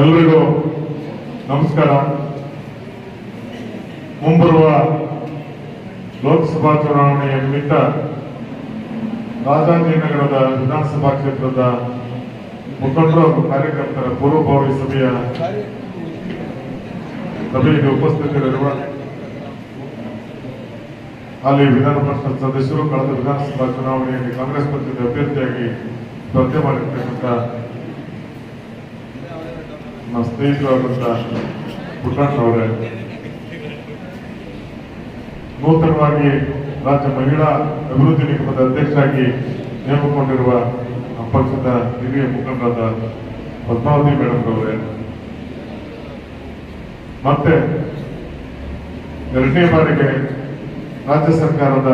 ಎಲ್ರಿಗೂ ನಮಸ್ಕಾರ. ಮುಂಬರುವ ಲೋಕಸಭಾ ಚುನಾವಣೆಯ ನಿಮಿತ್ತ ರಾಜಾಜಿನಗರದ ವಿಧಾನಸಭಾ ಕ್ಷೇತ್ರದ ಮುಖಂಡರು, ಕಾರ್ಯಕರ್ತರ ಪೂರ್ವಭಾವಿ ಸಭೆಯ ಸಭೆಯಲ್ಲಿ ಉಪಸ್ಥಿತರಿರುವ ಅಲ್ಲಿ ವಿಧಾನ ಪರಿಷತ್ ಸದಸ್ಯರು, ಕಳೆದ ವಿಧಾನಸಭಾ ಚುನಾವಣೆಯಲ್ಲಿ ಕಾಂಗ್ರೆಸ್ ಪಕ್ಷದ ಅಭ್ಯರ್ಥಿಯಾಗಿ ಸ್ಪರ್ಧೆ ಮಾಡಿರ್ತಕ್ಕಂಥ ನಮ್ಮ ಸ್ನೇಹಿತರಾದಂಥ ಪುಟ್ಟಣ್ಣ ಅವರೇ, ನೂತನವಾಗಿ ರಾಜ್ಯ ಮಹಿಳಾ ಅಭಿವೃದ್ಧಿ ನಿಗಮದ ಅಧ್ಯಕ್ಷರಾಗಿ ನೇಮಕೊಂಡಿರುವ ನಮ್ಮ ಪಕ್ಷದ ಹಿರಿಯ ಮುಖಂಡರಾದ ಪದ್ಮಾವತಿ ಮೇಡಮ್ ಅವರೇ. ಮತ್ತೆ ಎರಡನೇ ಬಾರಿಗೆ ರಾಜ್ಯ ಸರ್ಕಾರದ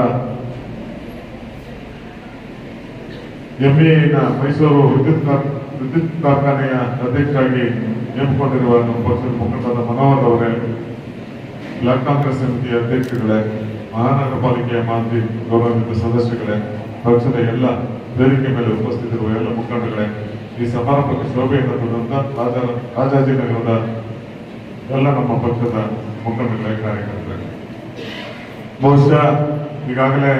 ಎಂಇನ ಮೈಸೂರು ವಿದ್ಯುತ್ ವಿದ್ಯುತ್ ಕಾರ್ಖಾನೆಯ ಅಧ್ಯಕ್ಷರಾಗಿ ನೇಮಕೊಂಡಿರುವ ನಮ್ಮ ಪಕ್ಷದ ಮುಖಂಡರಾದ ಮನೋಹರ್ ಅವರೇ, ಬ್ಲಾಕ್ ಕಾಂಗ್ರೆಸ್ ಸಮಿತಿಯ ಅಧ್ಯಕ್ಷಗಳೇ, ಮಹಾನಗರ ಪಾಲಿಕೆಯ ಮಾಜಿ ಗೌರವಾನ್ವಿತ ಸದಸ್ಯಗಳೇ, ಪಕ್ಷದ ಎಲ್ಲ ವೇದಿಕೆ ಮೇಲೆ ಉಪಸ್ಥಿತಿರುವ ಎಲ್ಲ ಮುಖಂಡಗಳೇ, ಈ ಸಮಾರಂಭಕ್ಕೆ ಶೋಭೆಯನ್ನು ಕೊಡುವಂತ ರಾಜ, ರಾಜಾಜಿನಗರದ ಎಲ್ಲ ನಮ್ಮ ಪಕ್ಷದ ಮುಖಂಡಗಳೇ, ಕಾರ್ಯಕರ್ತರು. ಬಹುಶಃ ಈಗಾಗಲೇ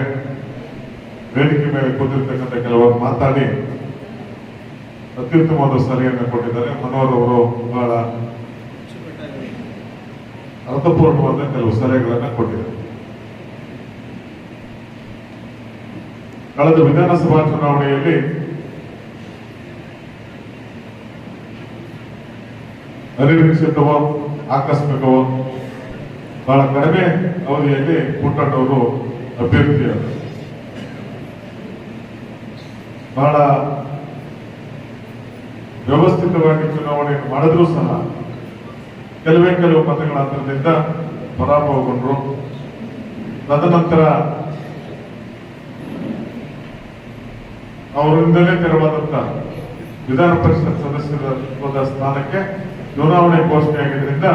ವೇದಿಕೆ ಮೇಲೆ ಕೂತಿರ್ತಕ್ಕಂಥ ಕೆಲವರು ಮಾತಾಡಿ ಅತ್ಯುತ್ತಮವಾದ ಸಲಹೆಯನ್ನು ಕೊಟ್ಟಿದ್ದಾರೆ. ಮನೋಹರ್ ಅವರು ಬಹಳ ಅರ್ಥಪೂರ್ಣವಾದ ಕೆಲವು ಸಲಹೆಗಳನ್ನು ಕೊಟ್ಟಿದ್ದಾರೆ. ಕಳೆದ ವಿಧಾನಸಭಾ ಚುನಾವಣೆಯಲ್ಲಿ ಅನಿರೀಕ್ಷಿತವೋ, ಆಕಸ್ಮಿಕವೋ, ಬಹಳ ಕಡಿಮೆ ಅವಧಿಯಲ್ಲಿ ಪುಟ್ಟಣ್ಣವರು ಅಭ್ಯರ್ಥಿಯಾದರು. ಬಹಳ ವ್ಯವಸ್ಥಿತವಾಗಿ ಚುನಾವಣೆಯನ್ನು ಮಾಡಿದ್ರೂ ಸಹ ಕೆಲವೇ ಕೆಲವು ಮತಗಳ ಅಂತರದಿಂದ ಪರಾಭವಗೊಂಡ್ರು. ತದನಂತರ ಅವರಿಂದಲೇ ತೆರವಾದಂತ ವಿಧಾನ ಪರಿಷತ್ ಸದಸ್ಯರ ಸ್ಥಾನಕ್ಕೆ ಚುನಾವಣೆ ಘೋಷಣೆಯಾಗಿದ್ದರಿಂದ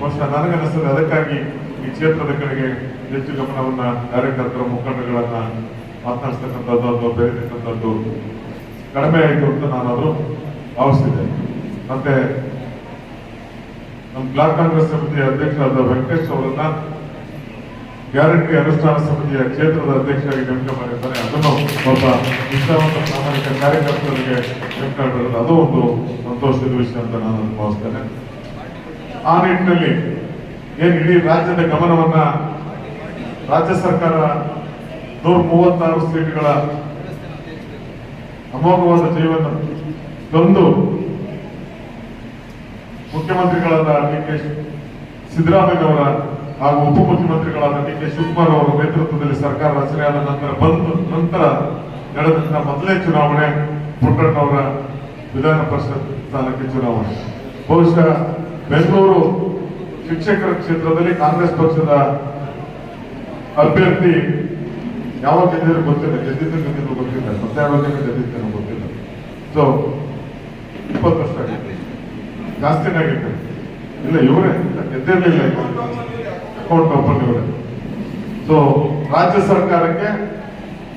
ಬಹುಶಃ ನನಗನ್ನಿಸ್ತದೆ ಅದಕ್ಕಾಗಿ ಈ ಕ್ಷೇತ್ರದ ಕಡೆಗೆ ಹೆಚ್ಚು ಗಮನವನ್ನ ಕಾರ್ಯಕರ್ತರ ಮುಖಂಡಗಳನ್ನ ಮಾತನಾಡಿಸ್ತಕ್ಕಂಥದ್ದು ಅಥವಾ ಬೆರೀತಕ್ಕಂಥದ್ದು ಕಡಿಮೆ ಆಯಿತು ಅಂತ ನಾನಾದರೂ ಭಾವಿಸ್ತಿದ್ದೆ ಮತ್ತೆ ನಮ್ಮ ಬ್ಲಾಕ್ ಕಾಂಗ್ರೆಸ್ ಸಮಿತಿಯ ಅಧ್ಯಕ್ಷರಾದ ವೆಂಕಟೇಶ್ ಅವರನ್ನ ಗ್ಯಾರಂಟಿ ಅನುಷ್ಠಾನ ಸಮಿತಿಯ ಕ್ಷೇತ್ರದ ಅಧ್ಯಕ್ಷರಾಗಿ ನೇಮಕ ಮಾಡಿದ್ದಾರೆ. ಅದನ್ನು ಒಬ್ಬ ನಿಷ್ಠಾವಂತ ಪ್ರಾಮಾಣಿಕ ಕಾರ್ಯಕರ್ತರಿಗೆ ನೇಮಕ ಮಾಡಿರೋದು ಅದು ಒಂದು ಸಂತೋಷದ ವಿಷಯ ಅಂತ ನಾನು ಭಾವಿಸ್ತೇನೆ. ಆ ನಿಟ್ಟಿನಲ್ಲಿ ಏನು ಇಡೀ ರಾಜ್ಯದ ಗಮನವನ್ನ ರಾಜ್ಯ ಸರ್ಕಾರ ನೂರ ಮೂವತ್ತಾರು ಸೀಟ್ಗಳ ಅಮೋಘವಾದ ಜೀವನ ತಂದು ಮುಖ್ಯಮಂತ್ರಿಗಳಾದ ಡಿ ಕೆ ಸಿದ್ದರಾಮಯ್ಯವರ ಹಾಗೂ ಉಪಮುಖ್ಯಮಂತ್ರಿಗಳಾದ ಡಿ ಕೆ ಶಿವಕುಮಾರ್ ಅವರ ನೇತೃತ್ವದಲ್ಲಿ ಸರ್ಕಾರ ರಚನೆಯಾದ ನಂತರ ಬಂದ ನಂತರ ನಡೆದಂತ ಮೊದಲನೇ ಚುನಾವಣೆ ಪುಟ್ಟಣ್ಣವರ ವಿಧಾನ ಪರಿಷತ್ ಸ್ಥಾನಕ್ಕೆ ಚುನಾವಣೆ. ಬಹುಶಃ ಬೆಂಗಳೂರು ಶಿಕ್ಷಕರ ಕ್ಷೇತ್ರದಲ್ಲಿ ಕಾಂಗ್ರೆಸ್ ಪಕ್ಷದ ಅಭ್ಯರ್ಥಿ ಯಾವಾಗ ಗೆದ್ದಿದ್ರು ಗೊತ್ತಿಲ್ಲ. ಗೆದ್ದಿದ್ದು ಗೆದ್ದಿದ್ದು ಗೊತ್ತಿಲ್ಲ. ಮತ್ತೆ ಯಾವಾಗ ಗೆದ್ದಿದ್ದೇನೋ ಗೊತ್ತಿಲ್ಲ. ಸೊ ಇಪ್ಪತ್ತು ವರ್ಷ ಆಗಿದೆ. ಜಾಸ್ತಿನೇ ಆಗಿತ್ತು ಇಲ್ಲ, ಇವರೇ ಎದ್ದಿರಲಿಲ್ಲ ಅಕೌಂಟ್ ಓಪನ್ ಇವರೇ. ಸೊ ರಾಜ್ಯ ಸರ್ಕಾರಕ್ಕೆ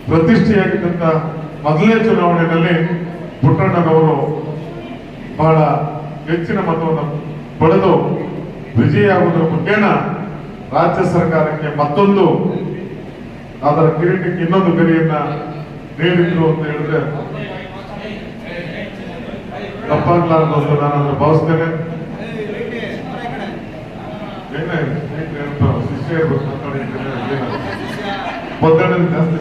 ಪ್ರತಿಷ್ಠೆಯಾಗಿದ್ದಂತ ಮೊದಲನೇ ಚುನಾವಣೆಯಲ್ಲಿ ಪುಟ್ಟಣ್ಣನವರು ಬಹಳ ಹೆಚ್ಚಿನ ಮತವನ್ನು ಪಡೆದು ವಿಜಯಿಯಾಗುವುದರ ಮುಖೇನ ರಾಜ್ಯ ಸರ್ಕಾರಕ್ಕೆ ಮತ್ತೊಂದು ಅದರ ಕಿರೀಟಕ್ಕೆ ಇನ್ನೊಂದು ಗರಿಯನ್ನ ನೀಡಿದ್ರು ಅಂತ ಹೇಳಿದ್ರೆ ತಪ್ಪಾಗ್ಲಾರ್ದು ಅಂತ ನಾನು ಭಾವಿಸ್ತೇನೆ ಶಿಷ್ಯ ಜಾಸ್ತಿ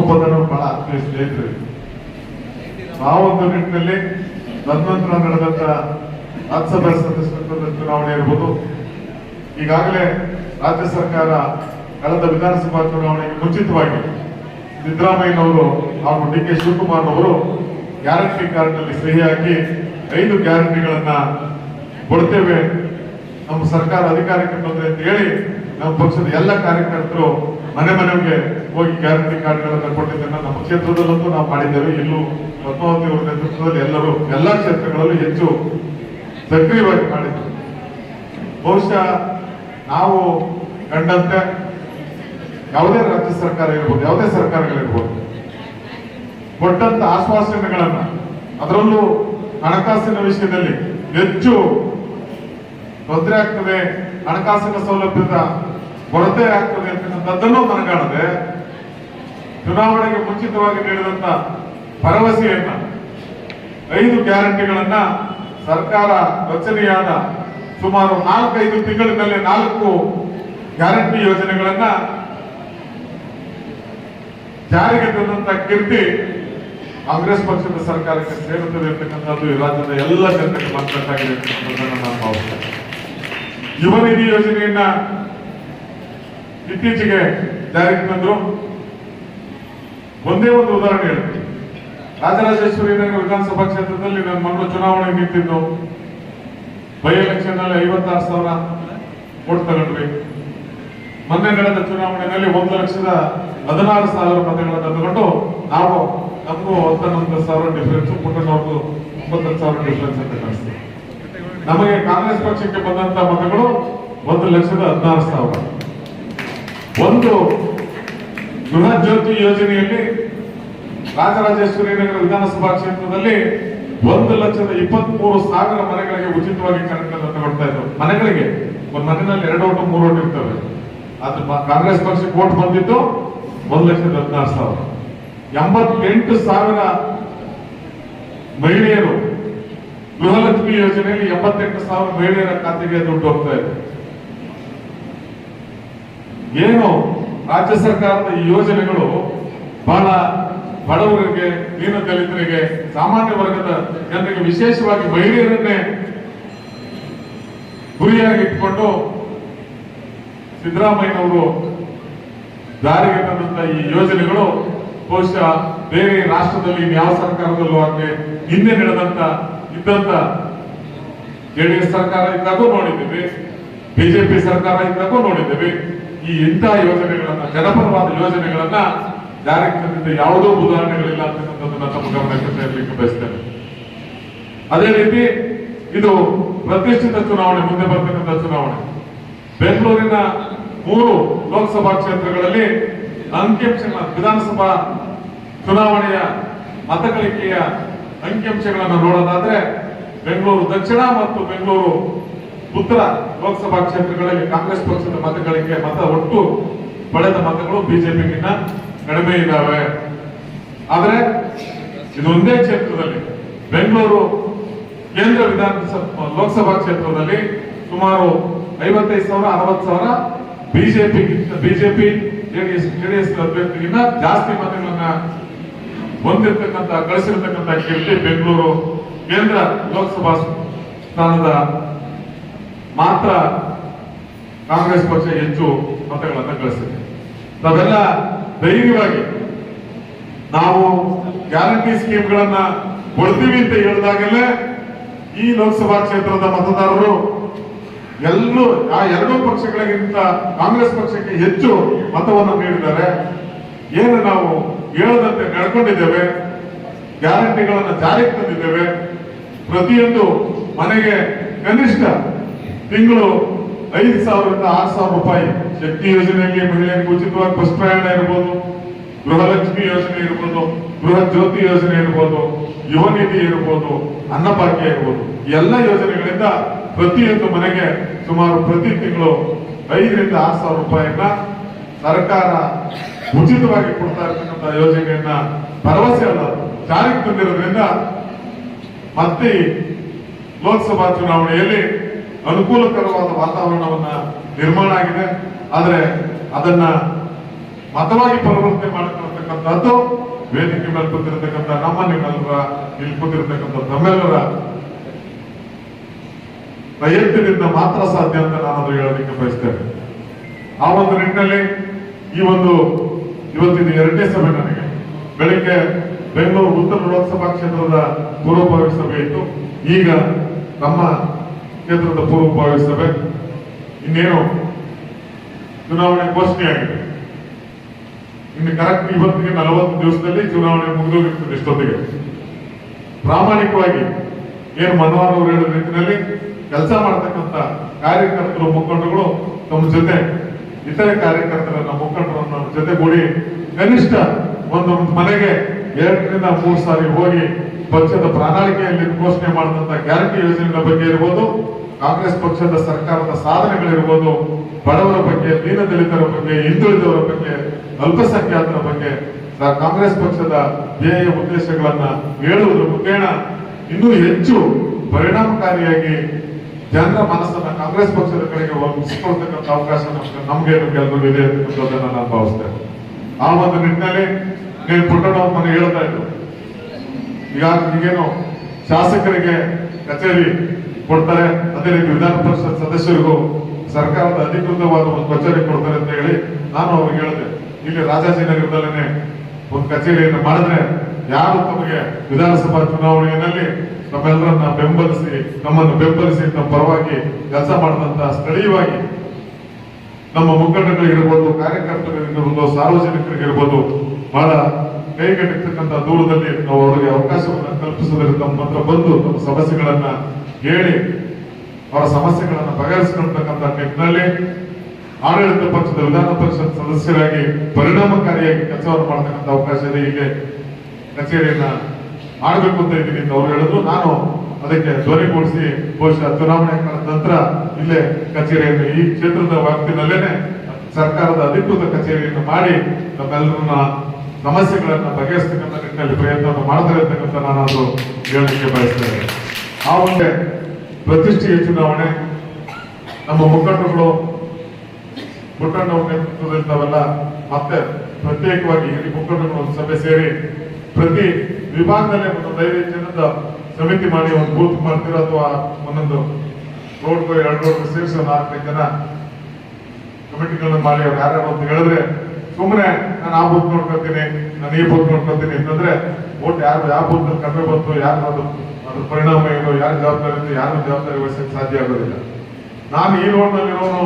ಪದನ ಬಹಳ ನಿಟ್ಟಿನಲ್ಲಿ ತದನಂತರ ನಡೆದಂತ ರಾಜ್ಯಸಭೆ ಚುನಾವಣೆ ಇರ್ಬೋದು. ಈಗಾಗಲೇ ರಾಜ್ಯ ಸರ್ಕಾರ ಕಳೆದ ವಿಧಾನಸಭಾ ಚುನಾವಣೆಗೆ ಮುಂಚಿತವಾಗಿ ಸಿದ್ದರಾಮಯ್ಯನವರು ಹಾಗೂ ಡಿ ಕೆ ಶಿವಕುಮಾರ್ ಅವರು ಗ್ಯಾರಂಟಿ ಕಾರ್ಡ್ನಲ್ಲಿ ಸಹಿ ಹಾಕಿ ಐದು ಗ್ಯಾರಂಟಿಗಳನ್ನ ಕೊಡ್ತೇವೆ. ನಮ್ಮ ಸರ್ಕಾರ ಅಧಿಕಾರಕ್ಕೆ ಬಂದ್ರೆ ಅಂತ ಹೇಳಿ ನಮ್ಮ ಪಕ್ಷದ ಎಲ್ಲ ಕಾರ್ಯಕರ್ತರು ಮನೆ ಮನೆಗೆ ಹೋಗಿ ಗ್ಯಾರಂಟಿ ಕಾರ್ಡ್ಗಳನ್ನು ಕೊಟ್ಟಿದ್ದನ್ನು ನಮ್ಮ ಕ್ಷೇತ್ರದಲ್ಲಂತೂ ನಾವು ಮಾಡಿದ್ದೇವೆ. ಇಲ್ಲೂ ಪದ್ಮಾವತಿ ಅವರ ನೇತೃತ್ವದಲ್ಲಿ ಎಲ್ಲರೂ ಎಲ್ಲಾ ಕ್ಷೇತ್ರಗಳಲ್ಲೂ ಹೆಚ್ಚು ಸಕ್ರಿಯವಾಗಿ ಮಾಡಿದ್ರು ಬಹುಶಃ ನಾವು ಕಂಡಂತೆ ಯಾವುದೇ ರಾಜ್ಯ ಸರ್ಕಾರ ಇರ್ಬೋದು, ಯಾವುದೇ ಸರ್ಕಾರಗಳಿರ್ಬೋದು. ಕೊಟ್ಟಂತ ಆಶ್ವಾಸನೆಗಳನ್ನ, ಅದರಲ್ಲೂ ಹಣಕಾಸಿನ ವಿಷಯದಲ್ಲಿ ಹೆಚ್ಚು ತೊಂದರೆ ಆಗ್ತದೆ, ಹಣಕಾಸಿನ ಸೌಲಭ್ಯದ ಕೊರತೆ ಆಗ್ತದೆ ಅಂತಕ್ಕಂಥದ್ದನ್ನು ಮನಗಾಣದೆ, ಚುನಾವಣೆಗೆ ಮುಂಚಿತವಾಗಿ ನೀಡಿದಂತ ಭರವಸೆಯನ್ನ, ಐದು ಗ್ಯಾರಂಟಿಗಳನ್ನ ಸರ್ಕಾರ ರಚನೆಯಾದ ಸುಮಾರು ನಾಲ್ಕೈದು ತಿಂಗಳಿನಲ್ಲಿ ನಾಲ್ಕು ಗ್ಯಾರಂಟಿ ಯೋಜನೆಗಳನ್ನ ಜಾರಿಗೆ ತಂದಂತ ಕೀರ್ತಿ ಕಾಂಗ್ರೆಸ್ ಪಕ್ಷದ ಸರ್ಕಾರಕ್ಕೆ ಸೇರುತ್ತದೆ ಅಂತಕ್ಕಂಥದ್ದು ಈ ರಾಜ್ಯದ ಎಲ್ಲ ಜನತೆಗೆ ಅಂತಕ್ಕಂಥದ್ದನ್ನ ನಾನು ಭಾವಿಸ್ತೇನೆ ಯುವ ನಿಧಿ ಯೋಜನೆಯನ್ನ ಇತ್ತೀಚೆಗೆ ಜಾರಿಗೆ ತಂದ್ರು. ಒಂದೇ ಒಂದು ಉದಾಹರಣೆ ಹೇಳ್ತೀನಿ. ರಾಜರಾಜೇಶ್ವರಿ ನಗರ ವಿಧಾನಸಭಾ ಕ್ಷೇತ್ರದಲ್ಲಿ ನನ್ನ ಮಗಳು ಚುನಾವಣೆ ನಿಂತಿದ್ದು. ಬೈ ಎಲೆಕ್ಷನ್ನಲ್ಲಿ ಐವತ್ತಾರು ಸಾವಿರ ಓಟ್ ತಗೊಂಡ್ವಿ. ಮೊನ್ನೆ ನಡೆದ ಚುನಾವಣೆಯಲ್ಲಿ ಒಂದು ಲಕ್ಷದ ಹದಿನಾರು ಸಾವಿರ ಮತಗಳನ್ನು ತಗೊಂಡು ನಾವು ನಮಗೂ ಹತ್ತೊಂಬತ್ತು ಸಾವಿರ ಡಿಫರೆನ್ಸ್ ಪುಟ್ಟನವ್ರಿಗೂ ಒಂಬತ್ತು ಸಾವಿರ ಡಿಫರೆನ್ಸ್ ಅಂತ ಕಾಣಿಸ್ತೀವಿ ನಮಗೆ ಕಾಂಗ್ರೆಸ್ ಪಕ್ಷಕ್ಕೆ ಬಂದಂತ ಮತಗಳು ಒಂದು ಲಕ್ಷದ ಹದಿನಾರು ಸಾವಿರ. ಒಂದು ಗೃಹ ಜ್ಯೋತಿ ಯೋಜನೆಯಲ್ಲಿ ರಾಜರಾಜೇಶ್ವರಿ ನಗರ ವಿಧಾನಸಭಾ ಕ್ಷೇತ್ರದಲ್ಲಿ ಒಂದು ಲಕ್ಷದ ಇಪ್ಪತ್ತ್ ಮೂರು ಸಾವಿರ ಮನೆಗಳಿಗೆ ಉಚಿತವಾಗಿ ಕರೆಂಟ್ ತಗೊಳ್ತಾ ಇದ್ರು. ಮನೆಗಳಿಗೆ ಒಂದು ಮನೆಯಲ್ಲಿ ಎರಡು ಓಟು ಮೂರು ಓಟು ಇರ್ತವೆ. ಅದು ಕಾಂಗ್ರೆಸ್ ಪಕ್ಷಕ್ಕೆ ಓಟ್ ಬಂದಿದ್ದು ಒಂದು ಲಕ್ಷದ ಹದಿನಾರು ಸಾವಿರ. ಎಂಬತ್ತೆಂಟು ಸಾವಿರ ಮಹಿಳೆಯರು ಗೃಹಲಕ್ಷ್ಮಿ ಯೋಜನೆಯಲ್ಲಿ ಎಂಬತ್ತೆಂಟು ಸಾವಿರ ಮಹಿಳೆಯರ ಖಾತೆಗೆ ದುಡ್ಡು ಹೋಗ್ತಾ ಇದೆ. ಏನು ರಾಜ್ಯ ಸರ್ಕಾರದ ಈ ಯೋಜನೆಗಳು ಬಹಳ ಬಡವರಿಗೆ, ದೀನ ದಲಿತರಿಗೆ, ಸಾಮಾನ್ಯ ವರ್ಗದ ಜನರಿಗೆ ವಿಶೇಷವಾಗಿ ಮಹಿಳೆಯರನ್ನೇ ಗುರಿಯಾಗಿ ಇಟ್ಕೊಂಡು ಸಿದ್ದರಾಮಯ್ಯನವರು ಜಾರಿಗೆ ತಂದಂತ ಈ ಯೋಜನೆಗಳು ಬಹುಶಃ ಬೇರೆ ರಾಷ್ಟ್ರದಲ್ಲಿ ಯಾವ ಸರ್ಕಾರದಲ್ಲೂ ಆಗ್ಲಿ ಹಿಂದೆ ನಡೆದಂತ ಇದ್ದಂತ ಜೆಡಿಎಸ್ ಸರ್ಕಾರ ಇದ್ದಾಗೂ ನೋಡಿದ್ದೇವೆ, ಬಿಜೆಪಿ ಸರ್ಕಾರ ಇದ್ದಾಗೂ ನೋಡಿದ್ದೇವೆ. ಈ ಇಂತಹ ಯೋಜನೆಗಳನ್ನ, ಜನಪರವಾದ ಯೋಜನೆಗಳನ್ನ ಜಾರಿಗೆ ತಂದಿದ್ದ ಯಾವುದೋ ಉದಾಹರಣೆಗಳಿಲ್ಲ ಅಂತಕ್ಕಂಥದ್ದನ್ನ ತಮ್ಮ ಗಮನಕ್ಕೆ ತರಲಿಕ್ಕೆ ಬಯಸ್ತೇನೆ. ಅದೇ ರೀತಿ ಇದು ಪ್ರತಿಷ್ಠಿತ ಚುನಾವಣೆ, ಮುಂದೆ ಬರ್ತಕ್ಕಂಥ ಚುನಾವಣೆ. ಬೆಂಗಳೂರಿನ ಮೂರು ಲೋಕಸಭಾ ಕ್ಷೇತ್ರಗಳಲ್ಲಿ ಅಂಕಿಅಂಶಗಳ ವಿಧಾನಸಭಾ ಚುನಾವಣೆಯ ಮತಗಳಿಕೆಯ ಅಂಕಿಅಂಶಗಳನ್ನು ನೋಡೋದಾದ್ರೆ ಬೆಂಗಳೂರು ದಕ್ಷಿಣ ಮತ್ತು ಬೆಂಗಳೂರು ಉತ್ತರ ಲೋಕಸಭಾ ಕ್ಷೇತ್ರಗಳಲ್ಲಿ ಕಾಂಗ್ರೆಸ್ ಪಕ್ಷದ ಮತಗಳಿಕೆ ಮತ ಒಟ್ಟು ಪಡೆದ ಮತಗಳು ಬಿಜೆಪಿಗಿಂತ ಕಡಿಮೆ ಇದ್ದಾವೆ ಆದರೆ ಇದೊಂದೇ ಕ್ಷೇತ್ರದಲ್ಲಿ ಬೆಂಗಳೂರು ಕೇಂದ್ರ ವಿಧಾನಸಭಾ ಲೋಕಸಭಾ ಕ್ಷೇತ್ರದಲ್ಲಿ ಸುಮಾರು ಐವತ್ತೈದು ಸಾವಿರ, ಅರವತ್ತು ಸಾವಿರ ಬಿಜೆಪಿ ಬಿಜೆಪಿ ಜೆಡಿಎಸ್ ಜೆಡಿಎಸ್ ಅಭ್ಯರ್ಥಿಗಿಂತ ಜಾಸ್ತಿ ಮತಗಳನ್ನ ಹೊಂದಿರತಕ್ಕಂತ ಗಳಿಸಿರ್ತಕ್ಕಂಥ ಕೀರ್ತಿ ಬೆಂಗಳೂರು ಕೇಂದ್ರ ಲೋಕಸಭಾ ಸ್ಥಾನದ ಮಾತ್ರ ಕಾಂಗ್ರೆಸ್ ಪಕ್ಷ ಹೆಚ್ಚು ಮತಗಳನ್ನು ಗಳಿಸಿದೆ ನಾವೆಲ್ಲ ಧೈರ್ಯವಾಗಿ ನಾವು ಗ್ಯಾರಂಟಿ ಸ್ಕೀಮ್ಗಳನ್ನ ಕೊಡ್ತೀವಿ ಅಂತ ಹೇಳಿದಾಗಲೇ ಈ ಲೋಕಸಭಾ ಕ್ಷೇತ್ರದ ಮತದಾರರು ಎಲ್ಲೂ ಆ ಎರಡೂ ಪಕ್ಷಗಳಿಗಿಂತ ಕಾಂಗ್ರೆಸ್ ಪಕ್ಷಕ್ಕೆ ಹೆಚ್ಚು ಮತವನ್ನು ನೀಡಿದ್ದಾರೆ ಏನು ನಾವು ಹೇಳದಂತೆ ನಡ್ಕೊಂಡಿದ್ದೇವೆ, ಗ್ಯಾರಂಟಿಗಳನ್ನು ಜಾರಿಗೆ ತಂದಿದ್ದೇವೆ. ಪ್ರತಿಯೊಂದು ಮನೆಗೆ ಕನಿಷ್ಠ ತಿಂಗಳು ಐದು ಸಾವಿರದ ಆರು ಸಾವಿರ ರೂಪಾಯಿ ಶಕ್ತಿ ಯೋಜನೆಯಲ್ಲಿ ಮಹಿಳೆಯರಿಗೆ ಉಚಿತವಾಗಿ ಬಸ್ ಪ್ರಯಾಣ ಇರ್ಬೋದು, ಗೃಹಲಕ್ಷ್ಮಿ ಯೋಜನೆ ಇರ್ಬೋದು, ಗೃಹ ಜ್ಯೋತಿ ಯೋಜನೆ ಇರ್ಬೋದು, ಯುವ ನಿಧಿ ಇರ್ಬೋದು ಅನ್ನಭಾಗ್ಯ ಇರ್ಬೋದು. ಎಲ್ಲ ಯೋಜನೆಗಳಿಂದ ಪ್ರತಿಯೊಂದು ಮನೆಗೆ ಸುಮಾರು ಪ್ರತಿ ತಿಂಗಳು ಐದರಿಂದ ಆರು ಸಾವಿರ ರೂಪಾಯಿಯನ್ನ ಸರ್ಕಾರ ಉಚಿತವಾಗಿ ಕೊಡ್ತಾ ಇರ್ತಕ್ಕಂಥ ಯೋಜನೆಯನ್ನ ಭರವಸೆ ಅಲ್ಲ, ಜಾರಿಗೆ ತಂದಿರೋದ್ರಿಂದ ಮತ್ತೆ ಲೋಕಸಭಾ ಚುನಾವಣೆಯಲ್ಲಿ ಅನುಕೂಲಕರವಾದ ವಾತಾವರಣವನ್ನ ನಿರ್ಮಾಣ ಆಗಿದೆ. ಆದರೆ ಅದನ್ನ ಮತವಾಗಿ ಪರಿವರ್ತನೆ ಮಾಡಿಕೊಳ್ತಕ್ಕಂಥದ್ದು, ವೇದಿಕೆ ಮೇಲೆ ಕೂತಿರತಕ್ಕಂಥ ನಮ್ಮ ನಿಮ್ಮೆಲ್ಲರ ಇಲ್ಲಿ ಕೂತಿರತಕ್ಕಂಥ ನಮ್ಮೆಲ್ಲರ ಪ್ರಯತ್ನದಿಂದ ಮಾತ್ರ ಸಾಧ್ಯ ಅಂತ ನಾನು ಹೇಳಲಿಕ್ಕೆ ಬಯಸ್ತೇನೆ. ಆ ಒಂದು ನಿಟ್ಟಿನಲ್ಲಿ ಈ ಒಂದು ಇವತ್ತಿನ ಎರಡನೇ ಸಭೆ ನನಗೆ. ಬೆಳಿಗ್ಗೆ ಬೆಂಗಳೂರು ಉತ್ತರ ಲೋಕಸಭಾ ಕ್ಷೇತ್ರದ ಪೂರ್ವಭಾವಿ ಸಭೆ ಇತ್ತು. ಈಗ ನಮ್ಮ ಕ್ಷೇತ್ರದ ಪೂರ್ವಭಾವಿ ಸಭೆ ಇನ್ನೇನು ಚುನಾವಣೆ ಘೋಷಣೆಯಾಗಿದೆ. ಇನ್ನು ಕರೆಕ್ಟ್ ಇವತ್ತಿಗೆ ನಲವತ್ತು ದಿವಸದಲ್ಲಿ ಚುನಾವಣೆ ಮುಗಿದೋಗಿರ್ತದೆ ಇಷ್ಟೊತ್ತಿಗೆ. ಪ್ರಾಮಾಣಿಕವಾಗಿ ಏನು ಮನೋಹರ್ ಅವರು ಹೇಳಿದ ರೀತಿಯಲ್ಲಿ ಕೆಲಸ ಮಾಡತಕ್ಕಂತ ಕಾರ್ಯಕರ್ತರು, ಮುಖಂಡರುಗಳು ತಮ್ಮ ಜೊತೆ, ಇತರೆ ಕಾರ್ಯಕರ್ತರನ್ನ ಮುಖಂಡರನ್ನ ಜೊತೆಗೂಡಿ ಕನಿಷ್ಠ ಒಂದು ಮನೆಗೆ ಎರಡರಿಂದ ಮೂರು ಸಾರಿ ಹೋಗಿ ಪಕ್ಷದ ಪ್ರಣಾಳಿಕೆಯಲ್ಲಿ ಘೋಷಣೆ ಮಾಡಿದಂತ ಗ್ಯಾರಂಟಿ ಯೋಜನೆಗಳ ಬಗ್ಗೆ ಇರ್ಬೋದು, ಕಾಂಗ್ರೆಸ್ ಪಕ್ಷದ ಸರ್ಕಾರದ ಸಾಧನೆಗಳಿರ್ಬೋದು, ಬಡವರ ಬಗ್ಗೆ, ದೀನದಲಿತರ ಬಗ್ಗೆ, ಹಿಂದುಳಿದವರ ಬಗ್ಗೆ, ಅಲ್ಪಸಂಖ್ಯಾತರ ಬಗ್ಗೆ ಕಾಂಗ್ರೆಸ್ ಪಕ್ಷದ ಧ್ಯೇಯ ಉದ್ದೇಶಗಳನ್ನ ಹೇಳುವುದರ ಮುಖೇಣ ಇನ್ನೂ ಹೆಚ್ಚು ಪರಿಣಾಮಕಾರಿಯಾಗಿ ಜನರ ಮನಸ್ಸನ್ನ ಕಾಂಗ್ರೆಸ್ ಪಕ್ಷದ ಕಡೆಗೆ ಮುಗಿಸಿಕೊಳ್ತಕ್ಕಂಥ ಅವಕಾಶ ನಮ್ಗೆ ಕೆಲವರು ಇದೆ ಅಂತಕ್ಕಂಥದ್ದನ್ನ ನಾನು ಭಾವಿಸ್ತೇನೆ. ಆ ಒಂದು ನಿಟ್ಟಿನಲ್ಲಿ ನೀವು ಪುಟ್ಟಣ್ಣ ಮನೆ ಹೇಳ್ತಾ ಇದ್ರು. ಈಗ ಈಗೇನು ಶಾಸಕರಿಗೆ ಕಚೇರಿ ಕೊಡ್ತಾರೆ, ಅದೇ ರೀತಿ ವಿಧಾನ ಪರಿಷತ್ ಸದಸ್ಯರಿಗೂ ಸರ್ಕಾರದ ಅಧಿಕೃತವಾದ ಒಂದು ಕಚೇರಿ ಕೊಡ್ತಾರೆ ಅಂತ ಹೇಳಿ ನಾನು ಅವ್ರಿಗೆ ಹೇಳಿದೆ. ಇಲ್ಲಿ ರಾಜಾಜಿನಗರದಲ್ಲೇ ಒಂದು ಕಚೇರಿಯನ್ನು ಮಾಡಿದ್ರೆ ಯಾರು ತಮಗೆ ವಿಧಾನಸಭಾ ಚುನಾವಣೆಯಲ್ಲಿ ನಮ್ಮೆಲ್ಲರನ್ನ ಬೆಂಬಲಿಸಿ, ನಮ್ಮನ್ನು ಬೆಂಬಲಿಸಿ, ತಮ್ಮ ಪರವಾಗಿ ಕೆಲಸ ಮಾಡಿದಂತ ಸ್ಥಳೀಯವಾಗಿ ನಮ್ಮ ಮುಖಂಡಗಳಿಗಿರ್ಬೋದು ಕಾರ್ಯಕರ್ತರಿಗಿರ್ಬೋದು ಸಾರ್ವಜನಿಕರಿಗಿರ್ಬೋದು, ಬಹಳ ಕೈಗೆಟಕ್ತಕ್ಕಂಥ ದೂರದಲ್ಲಿ ನಾವು ಅವರಿಗೆ ಅವಕಾಶವನ್ನು ಕಲ್ಪಿಸೋದ್ರಿಂದ ತಮ್ಮ ಹತ್ರ ಬಂದು ತಮ್ಮ ಸಮಸ್ಯೆಗಳನ್ನ ಹೇಳಿ, ಅವರ ಸಮಸ್ಯೆಗಳನ್ನು ಬಗೆಹರಿಸಿಕೊಳ್ತಕ್ಕಂಥ ನಿಟ್ಟಿನಲ್ಲಿ ಆಡಳಿತ ಪಕ್ಷದ ವಿಧಾನ ಪರಿಷತ್ ಸದಸ್ಯರಾಗಿ ಪರಿಣಾಮಕಾರಿಯಾಗಿ ಕೆಲಸವನ್ನು ಮಾಡತಕ್ಕಂಥ ಅವಕಾಶ ಇದೆ. ಇಲ್ಲಿ ಕಚೇರಿಯನ್ನ ಮಾಡಬೇಕು ಅಂತ ಇದ್ದೀನಿ ಅಂತ ಅವ್ರು ಹೇಳಿದ್ರು. ನಾನು ಅದಕ್ಕೆ ಧ್ವನಿಗೂಡಿಸಿ ಬಹುಶಃ ಚುನಾವಣೆ ನಂತರ ಇಲ್ಲೇ ಕಚೇರಿಯನ್ನು ಈ ಕ್ಷೇತ್ರದ ವ್ಯಾಪ್ತಿನಲ್ಲೇನೆ ಸರ್ಕಾರದ ಅಧಿಕೃತ ಕಚೇರಿಯನ್ನು ಮಾಡಿ ನಮ್ಮೆಲ್ಲರನ್ನ ಸಮಸ್ಯೆಗಳನ್ನು ಬಗೆಹರಿಸ್ತಕ್ಕಂಥ ನಿಟ್ಟಿನಲ್ಲಿ ಪ್ರಯತ್ನವನ್ನು ಮಾಡ್ತಾರೆ ಅಂತಕ್ಕಂಥ ನಾನು ಅದು ಹೇಳಲಿಕ್ಕೆ ಬಯಸ್ತೇನೆ ಆ ಮುಂದೆ ಪ್ರತಿಷ್ಠೆಯ ಚುನಾವಣೆ ನಮ್ಮ ಮುಖಂಡರುಗಳು ಮುಖಂಡ ನೇತೃತ್ವದಲ್ಲಿ ತಾವೆಲ್ಲ ಮತ್ತೆ ಪ್ರತ್ಯೇಕವಾಗಿ ಇಲ್ಲಿ ಮುಖಂಡರು ಸಭೆ ಸೇರಿ ಪ್ರತಿ ವಿಭಾಗದಲ್ಲಿ ಒಂದು ಐದೈದು ಜನದ ಸಮಿತಿ ಮಾಡಿ ಒಂದು ಬೂತ್ ಮಾಡ್ತೀರಾ ಅಥವಾ ಒಂದೊಂದು ರೋಡ್ ಎರಡು ರೋಡ್ ಸೇರಿಸಿ ಒಂದು ನಾಲ್ಕೈದು ಜನ ಕಮಿಟಿಗಳನ್ನ ಮಾಡಿ ಅವ್ರು ಯಾರ್ಯಾರು ಅಂತ ಹೇಳಿದ್ರೆ ಸುಮ್ಮನೆ ನಾನು ಆ ಬೂತ್ ನೋಡ್ಕೊತೀನಿ ನಾನು ಈ ಬೂತ್ ನೋಡ್ಕೊತೀನಿ ಅಂತಂದ್ರೆ ಓಟ್ ಯಾರು, ಯಾವ ಬೂತ್ ಕಡಿಮೆ ಬಂತು, ಯಾರು ಅದು, ಅದ್ರ ಪರಿಣಾಮ ಏನು, ಯಾರು ಜವಾಬ್ದಾರಿ ಯಾರು ಜವಾಬ್ದಾರಿ ವಹಿಸಕ್ಕೆ ಸಾಧ್ಯ ಆಗೋದಿಲ್ಲ. ನಾನು ಈ ರೋಡ್ನಲ್ಲಿ ಇರೋನು